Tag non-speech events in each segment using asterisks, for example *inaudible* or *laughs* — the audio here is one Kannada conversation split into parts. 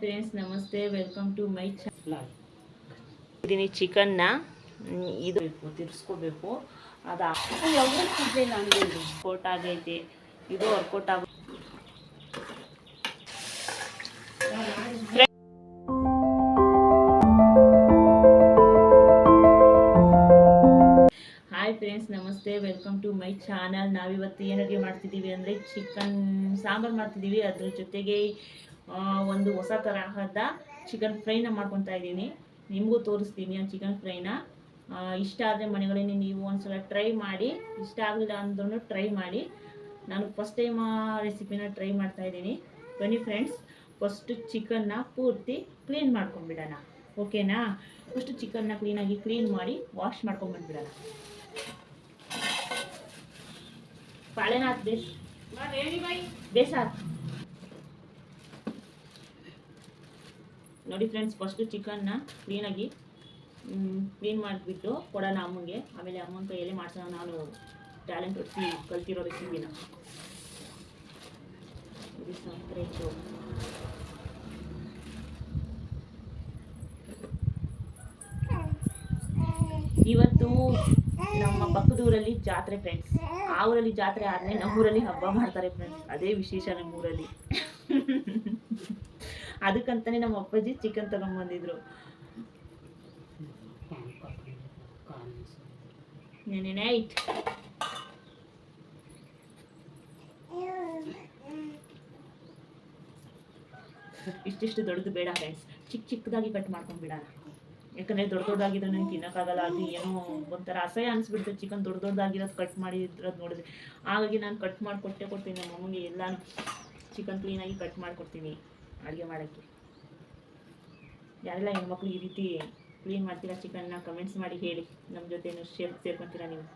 ಫ್ರೆಂಡ್ಸ್ ನಮಸ್ತೆ ವೆಲ್ಕಮ್ ಟು ಮೈ ಚಾನಲ್ ಇದೀನಿ ಚಿಕನ್ನ. ಇದು ತಿರ್ಸ್ಕೋಬೇಕು. ಅದು ವರ್ಕೌಟ್ ಆಗೈತೆ. ಇದು ವರ್ಕೌಟ್ ಆಗ ಹಾಯ್ ಫ್ರೆಂಡ್ಸ್ ನಮಸ್ತೆ ವೆಲ್ಕಮ್ ಟು ಮೈ ಚಾನಲ್ ನಾವಿವತ್ತು ಏನು ಅಡುಗೆ ಮಾಡ್ತಿದ್ದೀವಿ ಅಂದರೆ ಚಿಕನ್ ಸಾಂಬಾರು ಮಾಡ್ತಿದ್ದೀವಿ. ಅದ್ರ ಜೊತೆಗೆ ಒಂದು ಹೊಸ ತರಹದ ಚಿಕನ್ ಫ್ರೈನ ಮಾಡ್ಕೊತಾ ಇದ್ದೀನಿ. ನಿಮಗೂ ತೋರಿಸ್ತೀನಿ ಆ ಚಿಕನ್ ಫ್ರೈನ ಇಷ್ಟ ಆದರೆ ಮನೆಗಳಲ್ಲಿ ನೀವು ಒಂದ್ಸಲ ಟ್ರೈ ಮಾಡಿ ಇಷ್ಟ ಆಗಲಿಲ್ಲ ಅಂದ್ರೂ ಟ್ರೈ ಮಾಡಿ. ನಾನು ಫಸ್ಟ್ ಟೈಮ್ ಆ ರೆಸಿಪಿನ ಟ್ರೈ ಮಾಡ್ತಾ ಇದ್ದೀನಿ. ಬನ್ನಿ ಫ್ರೆಂಡ್ಸ್ ಫಸ್ಟು ಚಿಕನ್ನ ಪೂರ್ತಿ ಕ್ಲೀನ್ ಮಾಡ್ಕೊಂಡ್ಬಿಡೋಣ. ಓಕೆನಾ ಫಸ್ಟು ಚಿಕನ್ನ ಕ್ಲೀನಾಗಿ ಕ್ಲೀನ್ ಮಾಡಿ ವಾಶ್ ಮಾಡ್ಕೊಂಡ್ಬಂದ್ಬಿಡೋಣ. ಪಾಳೆನ ಹಾಕ್ ಬೇಸ್. ಬೇಸ್ ನೋಡಿ ಫ್ರೆಂಡ್ಸ್ ಫಸ್ಟು ಚಿಕನ್ನ ಕ್ಲೀನಾಗಿ ಕ್ಲೀನ್ ಮಾಡಿಬಿಟ್ಟು ಕೊಡೋಣ ಅಮ್ಮಂಗೆ. ಆಮೇಲೆ ಅಮ್ಮನ ಕೈಯಲ್ಲಿ ಮಾಡ್ಸೋಣ ನಾನು ಟ್ಯಾಲೆಂಟ್ ಹೊಡಿಸಿ ಕಲ್ತಿರೋ ರೆಸಿಪಿನ ಇವತ್ತು ನಮ್ಮ ಪಕ್ಕದೂರಲ್ಲಿ ಜಾತ್ರೆ ಫ್ರೆಂಡ್ಸ್ ಆ ಊರಲ್ಲಿ ಜಾತ್ರೆ ಆದ್ರೆ ನಮ್ಮೂರಲ್ಲಿ ಹಬ್ಬ ಮಾಡ್ತಾರೆ ಫ್ರೆಂಡ್ಸ್ ಅದೇ ವಿಶೇಷ ನಮ್ಮೂರಲ್ಲಿ. *laughs* ಅದಕ್ಕಂತಾನೆ ನಮ್ಮ ಅಪ್ಪಾಜಿ ಚಿಕನ್ ತಗೊಂಡ್ಬಂದಿದ್ರು ನೆನೆ ನೈಟ್ ಇಷ್ಟಿಷ್ಟು ದೊಡ್ಡದು ಬೇಡ ಫ್ರೆಂಡ್ಸ್ ಚಿಕ್ಕ ಚಿಕ್ಕದಾಗಿ ಕಟ್ ಮಾಡ್ಕೊಂಡ್ಬಿಡೋಣ ಯಾಕಂದರೆ ಯಾಕಂದ್ರೆ ದೊಡ್ಡ ದೊಡ್ಡದಾಗಿದ್ರೆ ನಂಗೆ ತಿನ್ನೋಕ್ಕಾಗಲ್ಲ, ಅದು ಏನೋ ಒಂಥರ ಅಸಹ್ಯ ಅನ್ಸ್ಬಿಡ್ತು ಚಿಕನ್ ದೊಡ್ಡ ದೊಡ್ಡದಾಗಿರೋದು ಕಟ್ ಮಾಡಿರೋದು ನೋಡಿದ್ರೆ. ಹಾಗಾಗಿ ನಾನು ಕಟ್ ಮಾಡಿ ಕೊಟ್ಟೆ ಕೊಡ್ತೀನಿ ನಮ್ಮ ಮಮ್ಮಿಗೆ ಎಲ್ಲಾನು. ಚಿಕನ್ ಕ್ಲೀನಾಗಿ ಕಟ್ ಮಾಡಿಕೊಡ್ತೀನಿ. ಅಡುಗೆ ಮಾಡೋಕ್ಕೆ. ಯಾರೆಲ್ಲ ಹೆಣ್ಮಕ್ಳು ಈ ರೀತಿ ಕ್ಲೀನ್ ಮಾಡ್ತೀರಾ ಚಿಕನ್ನ ಕಮೆಂಟ್ಸ್ ಮಾಡಿ ಹೇಳಿ. ನಮ್ಮ ಜೊತೆ ಶೇರ್ ಸೇರ್ಕೊತೀರಾ ನೀವು?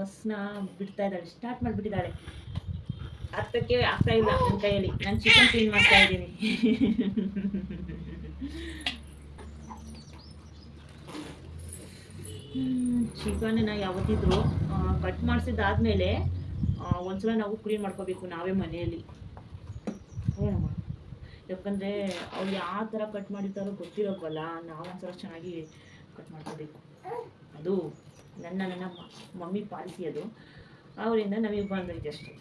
ಬಸ್ನ ಬಿಡ್ತಾ ಇದ್ದಾಳೆ ಸ್ಟಾರ್ಟ್ ಮಾಡಿಬಿಟ್ಟಿದ್ದಾಳೆ. ಹತ್ತಕ್ಕೆ ಆಗ್ತಾ ಇಲ್ಲ ನನ್ನ ಕೈಯಲ್ಲಿ. ನಾನು ಚಿಕನ್ ಕ್ಲೀನ್ ಮಾಡ್ತಾ ಇದ್ದೀನಿ. ಚಿಕನ್ನ ಯಾವತ್ತಿದ್ರು ಕಟ್ ಮಾಡಿಸಿದಾದ್ಮೇಲೆ ಒಂದ್ಸಲ ನಾವು ಕ್ಲೀನ್ ಮಾಡ್ಕೋಬೇಕು ನಾವೇ ಮನೆಯಲ್ಲಿ. ಹ್ಞೂ ಯಾಕಂದರೆ ಅವ್ರು ಯಾವ ಥರ ಕಟ್ ಮಾಡಿರ್ತಾರೋ ಗೊತ್ತಿರೋಲ್ವಲ್ಲ ನಾವು ಒಂದ್ಸಲ ಚೆನ್ನಾಗಿ ಕಟ್ ಮಾಡ್ಕೋಬೇಕು. ಅದು ನನ್ನ ನನ್ನ ಮಮ್ಮಿ ಪಾಲಿಸಿ ಅದು. ಅವರಿಂದ ನಮಗೆ ಬಂದೈತೆ ಅಷ್ಟೇ.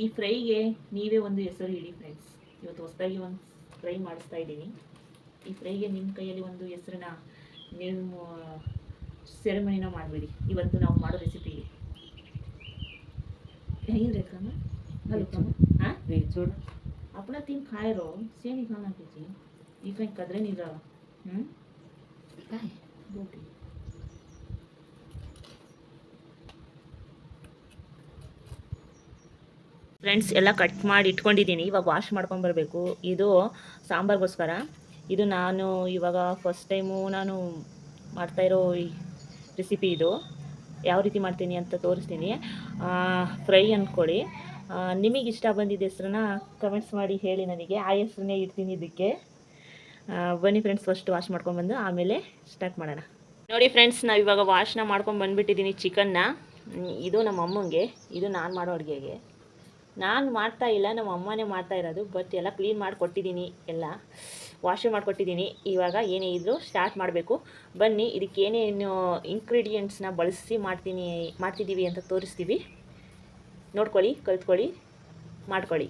ಈ ಫ್ರೈಗೆ ನೀವೇ ಒಂದು ಹೆಸರು ಇಡಿ ಫ್ರೆಂಡ್ಸ್ ಇವತ್ತು ಹೊಸದಾಗಿ ಒಂದು ಫ್ರೈ ಮಾಡಿಸ್ತಾ ಇದ್ದೀನಿ. ಈ ಫ್ರೈಗೆ ನಿಮ್ಮ ಕೈಯಲ್ಲಿ ಒಂದು ಹೆಸರನ್ನ ನಿಮ್ಮ ಸೆರೆಮನಿನ ಮಾಡಿಬಿಡಿ. ಇವತ್ತು ನಾವು ಮಾಡೋ ರೆಸಿಪಿ ಏನು ರೇಖಾನ ಹಲೋ ಹಾಂ ಜೋಡ ಅಪ್ಪಣ ತಿನ್ ಕಾಯಿರೋ? ಸೇಮ್ ಈಗ ಈ ಕೈ ಕದ್ರೆ ನೀರ ಹ್ಞೂ ಫ್ರೆಂಡ್ಸ್, ಎಲ್ಲ ಕಟ್ ಮಾಡಿ ಇಟ್ಕೊಂಡಿದ್ದೀನಿ. ಇವಾಗ ವಾಶ್ ಮಾಡ್ಕೊಂಡು ಬರಬೇಕು. ಇದು ಸಾಂಬಾರ್ಗೋಸ್ಕರ. ಇದು ನಾನು ಇವಾಗ ಫಸ್ಟ್ ಟೈಮು ನಾನು ಮಾಡ್ತಾ ಇರೋ ರೆಸಿಪಿ ಇದು. ಯಾವ ರೀತಿ ಮಾಡ್ತೀನಿ ಅಂತ ತೋರಿಸ್ತೀನಿ. ಫ್ರೈ ಅಂದ್ಕೊಳ್ಳಿ ನಿಮಗೆ ಇಷ್ಟ ಬಂದಿದ್ದ ಹೆಸ್ರನ್ನ ಕಮೆಂಟ್ಸ್ ಮಾಡಿ ಹೇಳಿ ನನಗೆ. ಆ ಹೆಸ್ರನ್ನೇ ಇಡ್ತೀನಿ ಇದಕ್ಕೆ. ಬನ್ನಿ ಫ್ರೆಂಡ್ಸ್ ಫಸ್ಟ್ ವಾಶ್ ಮಾಡ್ಕೊಂಡ್ಬಂದು ಆಮೇಲೆ ಸ್ಟಾರ್ಟ್ ಮಾಡೋಣ. ನೋಡಿ ಫ್ರೆಂಡ್ಸ್ ನಾವು ಇವಾಗ ವಾಶ್ನ ಮಾಡ್ಕೊಂಡು ಬಂದುಬಿಟ್ಟಿದ್ದೀನಿ ಚಿಕನ್ನ ಇದು ನಮ್ಮ ಅಮ್ಮಂಗೆ ಇದು ನಾನು ಮಾಡೋ ಅಡುಗೆಗೆ. ನಾನು ಮಾಡ್ತಾ ಇಲ್ಲ, ನಮ್ಮ ಅಮ್ಮನೇ ಮಾಡ್ತಾ ಇರೋದು ಬಟ್ ಎಲ್ಲ ಕ್ಲೀನ್ ಮಾಡಿಕೊಟ್ಟಿದ್ದೀನಿ ಎಲ್ಲ ವಾಶ್ ಮಾಡಿಕೊಟ್ಟಿದ್ದೀನಿ ಇವಾಗ ಏನೇ ಇದ್ದರೂ ಸ್ಟಾರ್ಟ್ ಮಾಡಬೇಕು. ಬನ್ನಿ, ಇದಕ್ಕೆ ಏನೇನು ಇಂಗ್ರೀಡಿಯೆಂಟ್ಸ್ನ ಬಳಸಿ ಮಾಡ್ತೀನಿ ಮಾಡ್ತಿದ್ದೀವಿ ಅಂತ ತೋರಿಸ್ತೀವಿ. ನೋಡ್ಕೊಳ್ಳಿ, ಕಲ್ತ್ಕೊಳ್ಳಿ, ಮಾಡ್ಕೊಳ್ಳಿ.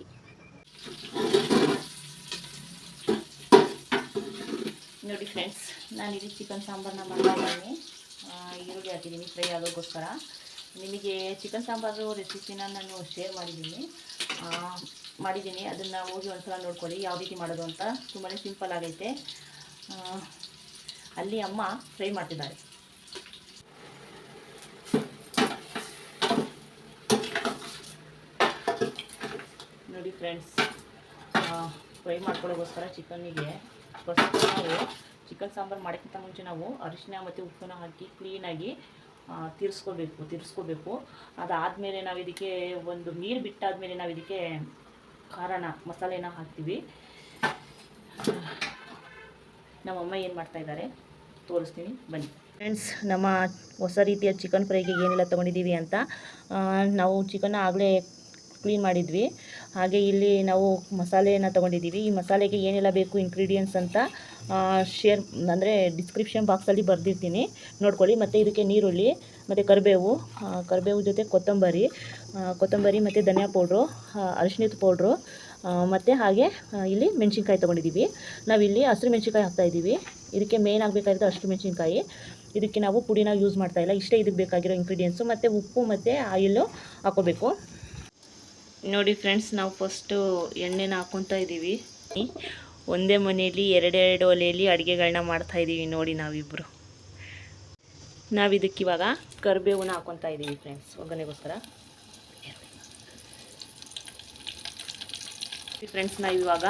ನೋಡಿ ಫ್ರೆಂಡ್ಸ್ ನಾನು ಇದು ಚಿಕನ್ ಸಾಂಬಾರನ್ನ ಮಾಡ್ತಾ ಇದ್ದೀನಿ. ಈರುಳ್ಳಿ ಹಾಕಿದ್ದೀನಿ ಫ್ರೈ ಆಗೋಕ್ಕೋಸ್ಕರ. ನಿಮಗೆ ಚಿಕನ್ ಸಾಂಬಾರು ರೆಸಿಪಿನ ನಾನು ಶೇರ್ ಮಾಡಿದ್ದೀನಿ. ಮಾಡಿದ್ದೀನಿ. ಅದನ್ನು ಹೋಗಿ ಒಂದು ಸಲ ನೋಡ್ಕೊಳ್ಳಿ, ಯಾವ ರೀತಿ ಮಾಡೋದು ಅಂತ. ತುಂಬಾ ಸಿಂಪಲ್ ಆಗೈತೆ. ಅಲ್ಲಿ ಅಮ್ಮ ಫ್ರೈ ಮಾಡ್ತಿದ್ದಾರೆ. ನೋಡಿ ಫ್ರೆಂಡ್ಸ್ ಫ್ರೈ ಮಾಡ್ಕೊಳ್ಳೋಗೋಸ್ಕರ ಚಿಕನ್ನಿಗೆ ಫಸ್ಟ್ ನಾವು ಚಿಕನ್ ಸಾಂಬಾರು ಮಾಡೋಕ್ಕಿಂತ ಮುಂಚೆ ನಾವು ಅರಿಶಿನ ಮತ್ತು ಉಪ್ಪನ್ನ ಹಾಕಿ ಕ್ಲೀನಾಗಿ ತಿರ್ಸ್ಕೋಬೇಕು ತಿರ್ಸ್ಕೋಬೇಕು. ಅದಾದಮೇಲೆ ನಾವು ಇದಕ್ಕೆ ಒಂದು ನೀರು ಬಿಟ್ಟಾದಮೇಲೆ ನಾವು ಇದಕ್ಕೆ ಖಾರನ, ಮಸಾಲೆನ ಹಾಕ್ತೀವಿ. ನಮ್ಮಮ್ಮ ಏನು ಮಾಡ್ತಾ ಇದ್ದಾರೆ? ತೋರಿಸ್ತೀನಿ, ಬನ್ನಿ. ಫ್ರೆಂಡ್ಸ್ ನಮ್ಮ ಹೊಸ ರೀತಿಯ ಚಿಕನ್ ಫ್ರೈಗೆ ಏನೆಲ್ಲ ತೊಗೊಂಡಿದ್ದೀವಿ ಅಂತ ನಾವು ಚಿಕನ್ನ ಆಗಲೇ ಕ್ಲೀನ್ ಮಾಡಿದ್ವಿ. ಹಾಗೆ ಇಲ್ಲಿ ನಾವು ಮಸಾಲೆಯನ್ನು ತೊಗೊಂಡಿದ್ದೀವಿ. ಈ ಮಸಾಲೆಗೆ ಏನೆಲ್ಲ ಬೇಕು ಇಂಗ್ರೀಡಿಯೆಂಟ್ಸ್ ಅಂತ ಶೇರ್ ಅಂದರೆ ಡಿಸ್ಕ್ರಿಪ್ಷನ್ ಬಾಕ್ಸಲ್ಲಿ ಬರೆದಿರ್ತೀನಿ. ನೋಡ್ಕೊಳ್ಳಿ. ಮತ್ತು ಇದಕ್ಕೆ ನೀರುಳ್ಳಿ, ಮತ್ತು ಕರಿಬೇವು ಕರಿಬೇವು ಜೊತೆ ಕೊತ್ತಂಬರಿ ಕೊತ್ತಂಬರಿ ಮತ್ತು ಧನಿಯಾ ಪೌಡ್ರು ಅರಿಶಿನದ ಪೌಡ್ರು ಮತ್ತು ಹಾಗೆ ಇಲ್ಲಿ ಮೆಣಸಿನ್ಕಾಯಿ ತೊಗೊಂಡಿದ್ದೀವಿ. ನಾವಿಲ್ಲಿ ಹಸಿರು ಮೆಣಸಿನ್ಕಾಯಿ ಹಾಕ್ತಾಯಿದ್ದೀವಿ ಇದಕ್ಕೆ ಮೇನ್ ಆಗಬೇಕಾಗಿರೋದು ಹಸಿರು ಮೆಣಸಿನ್ಕಾಯಿ. ಇದಕ್ಕೆ ನಾವು ಪುಡಿನ ಯೂಸ್ ಮಾಡ್ತಾಯಿಲ್ಲ ಇಷ್ಟೇ ಇದಕ್ಕೆ ಬೇಕಾಗಿರೋ ಇಂಗ್ರೀಡಿಯೆಂಟ್ಸು ಮತ್ತು ಉಪ್ಪು ಮತ್ತು ಆಯಿಲು ಹಾಕೋಬೇಕು ನೋಡಿ ಫ್ರೆಂಡ್ಸ್, ನಾವು ಫಸ್ಟು ಎಣ್ಣೆನ ಹಾಕ್ಕೊತಾ ಇದ್ದೀವಿ ಒಂದೇ ಮನೆಯಲ್ಲಿ ಎರಡೆರಡು ಒಲೆಯಲ್ಲಿ ಅಡುಗೆಗಳನ್ನ ಮಾಡ್ತಾ ಇದ್ದೀವಿ ನೋಡಿ ನಾವಿಬ್ಬರು ನಾವು ಇದಕ್ಕೆ ಇವಾಗ ಕರಿಬೇವನ್ನ ಹಾಕ್ಕೊತಾ ಇದ್ದೀವಿ ಫ್ರೆಂಡ್ಸ್, ಒಗ್ಗರಣೆಗೋಸ್ಕರ. ಫ್ರೆಂಡ್ಸ್ ನಾವು ಇವಾಗ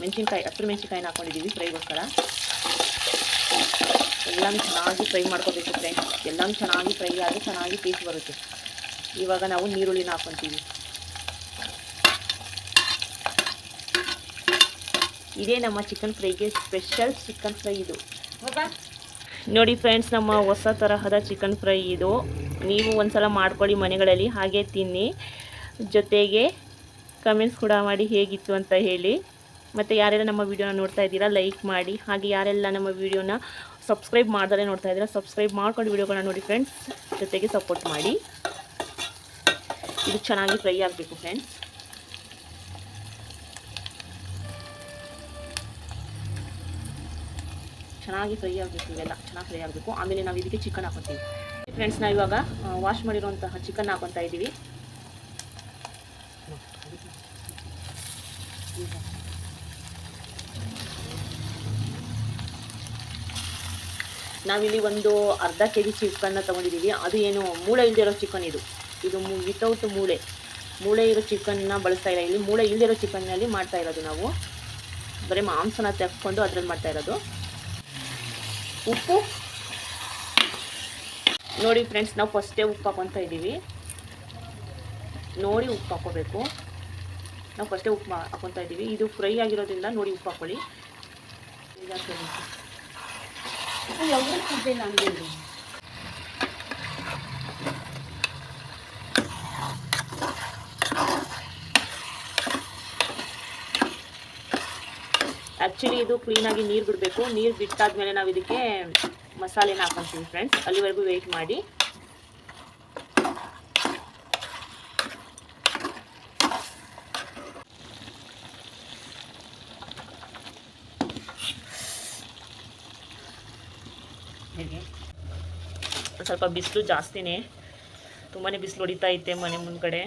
ಮೆಣಸಿನ್ಕಾಯಿ, ಹಸಿರು ಮೆಣಸಿನ್ಕಾಯಿನ ಹಾಕೊಂಡಿದ್ದೀವಿ ಫ್ರೈಗೋಸ್ಕರ. ಎಲ್ಲನೂ ಚೆನ್ನಾಗಿ ಫ್ರೈ ಮಾಡ್ಕೋಬೇಕು ಫ್ರೆಂಡ್ಸ್. ಎಲ್ಲನೂ ಚೆನ್ನಾಗಿ ಫ್ರೈ ಆಗಿ ಚೆನ್ನಾಗಿ ಟೇಸ್ಟ್ ಬರುತ್ತೆ. ಇವಾಗ ನಾವು ನೀರುಳ್ಳಿನ ಹಾಕ್ಕೊತೀವಿ ಇದೇ ನಮ್ಮ ಚಿಕನ್ ಫ್ರೈಗೆ ಸ್ಪೆಷಲ್ ಚಿಕನ್ ಫ್ರೈ ಇದು. ನೋಡಿ ಫ್ರೆಂಡ್ಸ್ ನಮ್ಮ ಹೊಸ ತರಹದ ಚಿಕನ್ ಫ್ರೈ ಇದು. ನೀವು ಒಂದ್ಸಲ ಮಾಡ್ಕೊಳ್ಳಿ ಮನೆಗಳಲ್ಲಿ ಹಾಗೆ ತಿನ್ನಿ. ಜೊತೆಗೆ ಕಮೆಂಟ್ಸ್ ಕೂಡ ಮಾಡಿ ಹೇಗಿತ್ತು ಅಂತ ಹೇಳಿ. ಮತ್ತು ಯಾರೆಲ್ಲ ನಮ್ಮ ವೀಡಿಯೋನ ನೋಡ್ತಾ ಇದ್ದೀರಾ ಲೈಕ್ ಮಾಡಿ. ಹಾಗೆ ಯಾರೆಲ್ಲ ನಮ್ಮ ವೀಡಿಯೋನ ಸಬ್ಸ್ಕ್ರೈಬ್ ಮಾಡ್ದಲೇ ನೋಡ್ತಾ ಇದ್ದೀರಾ ಸಬ್ಸ್ಕ್ರೈಬ್ ಮಾಡ್ಕೊಂಡು ವೀಡಿಯೋಗಳನ್ನ ನೋಡಿ ಫ್ರೆಂಡ್ಸ್ ಜೊತೆಗೆ ಸಪೋರ್ಟ್ ಮಾಡಿ. ಇದು ಚೆನ್ನಾಗಿ ಫ್ರೈ ಆಗಬೇಕು ಫ್ರೆಂಡ್ಸ್ ಚೆನ್ನಾಗಿ ಫ್ರೈ ಆಗಬೇಕು, ಇವೆಲ್ಲ ಚೆನ್ನಾಗಿ ಫ್ರೈ ಆಗಬೇಕು. ಆಮೇಲೆ ನಾವು ಇದಕ್ಕೆ ಚಿಕನ್ ಹಾಕೊತೀವಿ. ಫ್ರೆಂಡ್ಸ್ ನಾವು ಇವಾಗ ವಾಶ್ ಮಾಡಿರುವಂತಹ ಚಿಕನ್ ಹಾಕೊತಾ ಇದ್ದೀವಿ. ನಾವಿಲ್ಲಿ ಒಂದು ಅರ್ಧ ಕೆ ಜಿ ಚಿಕನ್ನ ತೊಗೊಂಡಿದ್ದೀವಿ. ಅದು ಏನು ಮೂಳೆ ಇಲ್ದಿರೋ ಚಿಕನ್ ಇದು. ಇದು ವಿತೌಟ್ ಮೂಳೆ. ಮೂಳೆ ಇರೋ ಚಿಕನ್ನ ಬಳಸ್ತಾ ಇಲ್ಲ. ಇಲ್ಲಿ ಮೂಳೆ ಇಲ್ದಿರೋ ಚಿಕನ್ನಲ್ಲಿ ಮಾಡ್ತಾ ಇರೋದು ನಾವು. ಬರೀ ಮಾಂಸನ ತೆಕ್ಕೊಂಡು ಅದ್ರಲ್ಲಿ ಮಾಡ್ತಾ ಇರೋದು. ಉಪ್ಪು. ನೋಡಿ ಫ್ರೆಂಡ್ಸ್ ನಾವು ಫಸ್ಟೇ ಉಪ್ಪು ಹಾಕೊತಾ ಇದ್ದೀವಿ. ನೋಡಿ ಉಪ್ಪು ಹಾಕೋಬೇಕು. ನಾವು ಫಸ್ಟೇ ಉಪ್ಪು ಹಾಕೊತ ಇದ್ದೀವಿ. ಇದು ಫ್ರೈ ಆಗಿರೋದ್ರಿಂದ ನೋಡಿ ಉಪ್ಪು ಹಾಕೊಳ್ಳಿ. ಈಗ ಸರಿ. ಆ್ಯಕ್ಚುಲಿ ಇದು ಕ್ಲೀನಾಗಿ ನೀರು ಬಿಡಬೇಕು. ನೀರು ಬಿಟ್ಟಾದ್ಮೇಲೆ ನಾವು ಇದಕ್ಕೆ ಮಸಾಲೆನ ಹಾಕೊತೀವಿ ಫ್ರೆಂಡ್ಸ್ ಅಲ್ಲಿವರೆಗೂ ವೆಯ್ಟ್ ಮಾಡಿ. ಸ್ವಲ್ಪ ಬಿಸಿಲು ಜಾಸ್ತಿನೇ. ತುಂಬಾ ಬಿಸಿಲು ಹೊಡಿತಾ ಐತೆ ಮನೆ ಮುಂದ್ಗಡೆ.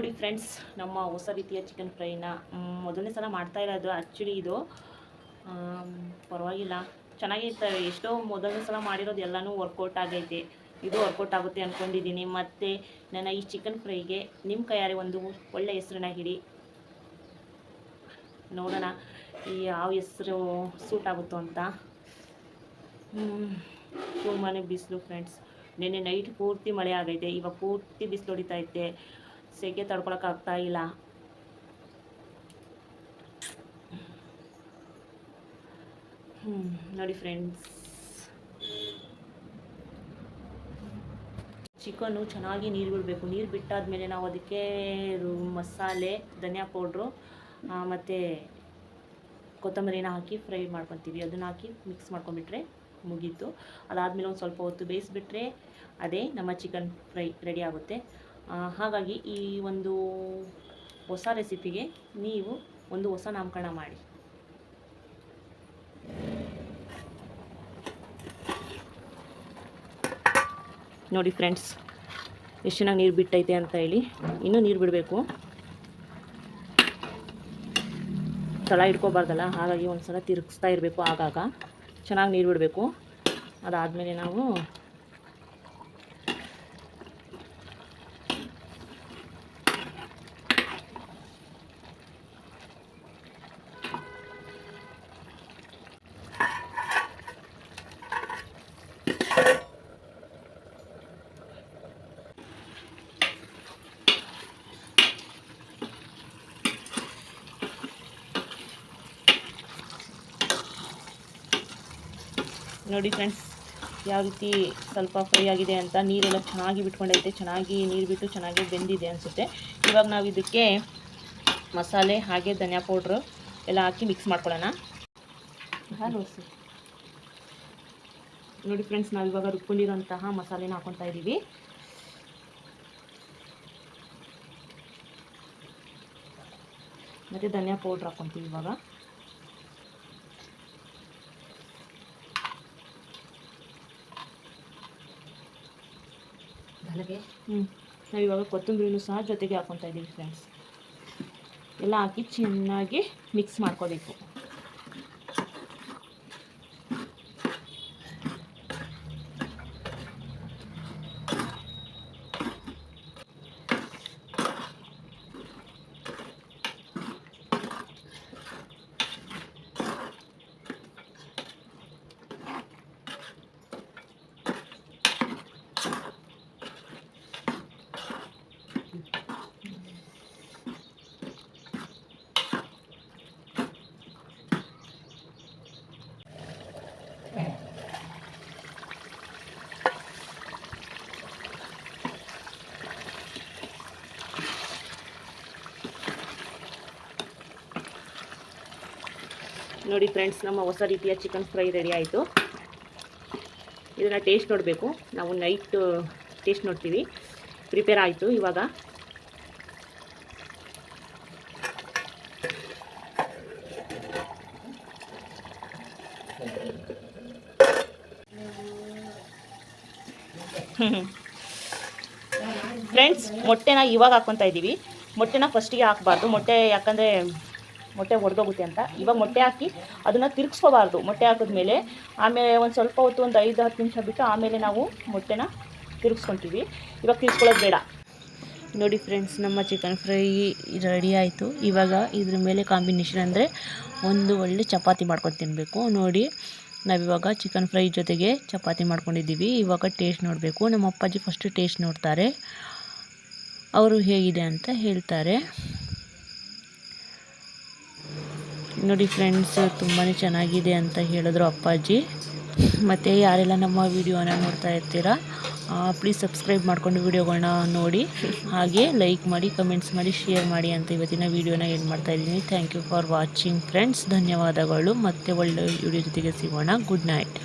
ನೋಡಿ ಫ್ರೆಂಡ್ಸ್ ನಮ್ಮ ಹೊಸ ರೀತಿಯ ಚಿಕನ್ ಫ್ರೈನ ಮೊದಲನೇ ಸಲ ಮಾಡ್ತಾ ಇರೋದು ಆ್ಯಕ್ಚುಲಿ ಇದು. ಪರವಾಗಿಲ್ಲ. ಚೆನ್ನಾಗಿತ್ತು ಎಷ್ಟೋ ಮೊದಲನೇ ಸಲ ಮಾಡಿರೋದು ಎಲ್ಲನೂ ವರ್ಕೌಟ್ ಆಗೈತೆ. ಇದು ವರ್ಕೌಟ್ ಆಗುತ್ತೆ ಅಂದ್ಕೊಂಡಿದ್ದೀನಿ ಮತ್ತು ನನ್ನ ಈ ಚಿಕನ್ ಫ್ರೈಗೆ ನಿಮ್ಮ ಕೈಯಾರೆ ಒಂದು ಒಳ್ಳೆಯ ಹೆಸರನ್ನ ಹಿಡಿ. ನೋಡೋಣ ಈ ಯಾವ ಹೆಸರು ಸೂಟ್ ಆಗುತ್ತೋ ಅಂತ. ತುಂಬಾ ಬಿಸಿಲು ಫ್ರೆಂಡ್ಸ್ ನಿನ್ನೆ ನೈಟ್ ಪೂರ್ತಿ ಮಳೆ ಆಗೈತೆ. ಇವಾಗ ಪೂರ್ತಿ ಬಿಸಿಲು ಹೊಡಿತಾ ಐತೆ. ಸೆಕೆ ತಡ್ಕೊಳಕ್ಕಾಗ್ತಾ ಇಲ್ಲ. ಹ್ಞೂ ನೋಡಿ ಫ್ರೆಂಡ್ಸ್. ಚಿಕನ್ನು ಚೆನ್ನಾಗಿ ನೀರು ಬಿಡಬೇಕು. ನೀರು ಬಿಟ್ಟಾದಮೇಲೆ ನಾವು ಅದಕ್ಕೆ ಮಸಾಲೆ, ಧನಿಯಾ ಪೌಡ್ರು ಮತ್ತು ಕೊತ್ತಂಬರಿನ ಹಾಕಿ ಫ್ರೈ ಮಾಡ್ಕೊತೀವಿ. ಅದನ್ನ ಹಾಕಿ ಮಿಕ್ಸ್ ಮಾಡ್ಕೊಂಬಿಟ್ರೆ ಮುಗೀತು. ಅದಾದಮೇಲೆ ಒಂದು ಸ್ವಲ್ಪ ಹೊತ್ತು ಬೇಯಿಸಿಬಿಟ್ರೆ ಅದೇ ನಮ್ಮ ಚಿಕನ್ ಫ್ರೈ ರೆಡಿ ಆಗುತ್ತೆ. ಹಾಗಾಗಿ ಈ ಒಂದು ಹೊಸ ರೆಸಿಪಿಗೆ ನೀವು ಒಂದು ಹೊಸ ನಾಮಕರಣ ಮಾಡಿ. ನೋಡಿ ಫ್ರೆಂಡ್ಸ್, ಎಷ್ಟು ಚೆನ್ನಾಗಿ ನೀರು ಬಿಟ್ಟೈತೆ ಅಂತ ಹೇಳಿ. ಇನ್ನೂ ನೀರು ಬಿಡಬೇಕು. ತಳ ಇಟ್ಕೋಬಾರ್ದಲ್ಲ, ಹಾಗಾಗಿ ಒಂದು ಸಲ ತಿರುಗಿಸ್ತಾ ಇರಬೇಕು ಆಗಾಗ. ಚೆನ್ನಾಗಿ ನೀರು ಬಿಡಬೇಕು. ಅದಾದಮೇಲೆ ನಾವು ನೋಡಿ ಫ್ರೆಂಡ್ಸ್ ಯಾವ ರೀತಿ ಸ್ವಲ್ಪ ಫ್ರೈ ಆಗಿದೆ ಅಂತ ನೀರೆಲ್ಲ ಚೆನ್ನಾಗಿ ಬಿಟ್ಕೊಂಡೈತೆ ಚೆನ್ನಾಗಿ ನೀರು ಬಿಟ್ಟು ಚೆನ್ನಾಗಿ ಬೆಂದಿದೆ ಅನಿಸುತ್ತೆ. ಇವಾಗ ನಾವು ಇದಕ್ಕೆ ಮಸಾಲೆ ಹಾಗೆ ಧನಿಯಾ ಪೌಡ್ರು ಎಲ್ಲ ಹಾಕಿ ಮಿಕ್ಸ್ ಮಾಡ್ಕೊಳ್ಳೋಣ. ಹಾಲು ನೋಡಿ ಫ್ರೆಂಡ್ಸ್ ನಾವು ಇವಾಗ ರುಬ್ಕೊಂಡಿರೋಂತಹ ಮಸಾಲೆನ ಹಾಕೊತಾ ಇದ್ದೀವಿ ಮತ್ತು ಧನಿಯಾ ಪೌಡ್ರ್ ಹಾಕ್ಕೊತೀವಿ ಇವಾಗ. ಹ್ಞೂ ನಾವು ಇವಾಗ ಕೊತ್ತಂಬರಿನೂ ಸಹ ಜೊತೆಗೆ ಹಾಕ್ಕೊತಾ ಇದ್ದೀವಿ ಫ್ರೆಂಡ್ಸ್ ಎಲ್ಲ ಹಾಕಿ ಚೆನ್ನಾಗಿ ಮಿಕ್ಸ್ ಮಾಡ್ಕೋಬೇಕು. ನೋಡಿ ಫ್ರೆಂಡ್ಸ್ ನಮ್ಮ ಹೊಸ ರೀತಿಯ ಚಿಕನ್ ಫ್ರೈ ರೆಡಿ ಆಯಿತು. ಇದನ್ನು ಟೇಸ್ಟ್ ನೋಡಬೇಕು. ನಾವು ನೈಟ್ ಟೇಸ್ಟ್ ನೋಡ್ತೀವಿ. ಪ್ರಿಪೇರ್ ಆಯಿತು ಇವಾಗ. *laughs* ಫ್ರೆಂಡ್ಸ್ ಮೊಟ್ಟೆನ ಇವಾಗ ಹಾಕ್ಕೊತಾ ಇದ್ದೀವಿ ಮೊಟ್ಟೆನ ಫಸ್ಟಿಗೆ ಹಾಕಬಾರ್ದು. ಮೊಟ್ಟೆ ಯಾಕಂದರೆ ಮೊಟ್ಟೆ ಒಡೆದೋಗುತ್ತೆ ಅಂತ. ಇವಾಗ ಮೊಟ್ಟೆ ಹಾಕಿ ಅದನ್ನು ತಿರುಗಿಸ್ಕೋಬಾರ್ದು. ಮೊಟ್ಟೆ ಹಾಕಿದ್ಮೇಲೆ ಆಮೇಲೆ ಒಂದು ಸ್ವಲ್ಪ ಹೊತ್ತು ಒಂದು ಐದು ಹತ್ತು ನಿಮಿಷ ಬಿಟ್ಟು ಆಮೇಲೆ ನಾವು ಮೊಟ್ಟೆನ ತಿರುಗಿಸ್ಕೊತೀವಿ. ಇವಾಗ ತಿರ್ಸ್ಕೊಳ್ಳೋದು ಬೇಡ. ನೋಡಿ ಫ್ರೆಂಡ್ಸ್ ನಮ್ಮ ಚಿಕನ್ ಫ್ರೈ ರೆಡಿ ಆಯಿತು. ಇವಾಗ ಇದ್ರ ಮೇಲೆ ಕಾಂಬಿನೇಷನ್ ಅಂದರೆ ಒಂದು ಒಳ್ಳೆ ಚಪಾತಿ ಮಾಡ್ಕೊಂಡು ತಿನ್ನಬೇಕು ನೋಡಿ, ನಾವಿವಾಗ ಚಿಕನ್ ಫ್ರೈ ಜೊತೆಗೆ ಚಪಾತಿ ಮಾಡ್ಕೊಂಡಿದ್ದೀವಿ. ಇವಾಗ ಟೇಸ್ಟ್ ನೋಡಬೇಕು. ನಮ್ಮ ಅಪ್ಪಾಜಿ ಫಸ್ಟ್ ಟೇಸ್ಟ್ ನೋಡ್ತಾರೆ. ಅವರು ಹೇಗಿದೆ ಅಂತ ಹೇಳ್ತಾರೆ. ನೋಡಿ ಫ್ರೆಂಡ್ಸ್ ತುಂಬಾ ಚೆನ್ನಾಗಿದೆ ಅಂತ ಹೇಳಿದ್ರು ಅಪ್ಪಾಜಿ. ಮತ್ತು ಯಾರೆಲ್ಲ ನಮ್ಮ ವಿಡಿಯೋನ ನೋಡ್ತಾ ಇರ್ತೀರಾ ಪ್ಲೀಸ್ ಸಬ್ಸ್ಕ್ರೈಬ್ ಮಾಡ್ಕೊಂಡು ವೀಡಿಯೋಗಳನ್ನ ನೋಡಿ. ಹಾಗೆ ಲೈಕ್ ಮಾಡಿ ಕಮೆಂಟ್ಸ್ ಮಾಡಿ ಶೇರ್ ಮಾಡಿ ಅಂತ ಇವತ್ತಿನ ವೀಡಿಯೋನ ಏನು ಮಾಡ್ತಾ ಇದ್ದೀನಿ. Thank you for watching friends ಧನ್ಯವಾದಗಳು. ಮತ್ತೆ ಒಳ್ಳೆಯ ವಿಡಿಯೋ ಜೊತೆಗೆ ಸಿಗೋಣ. Good night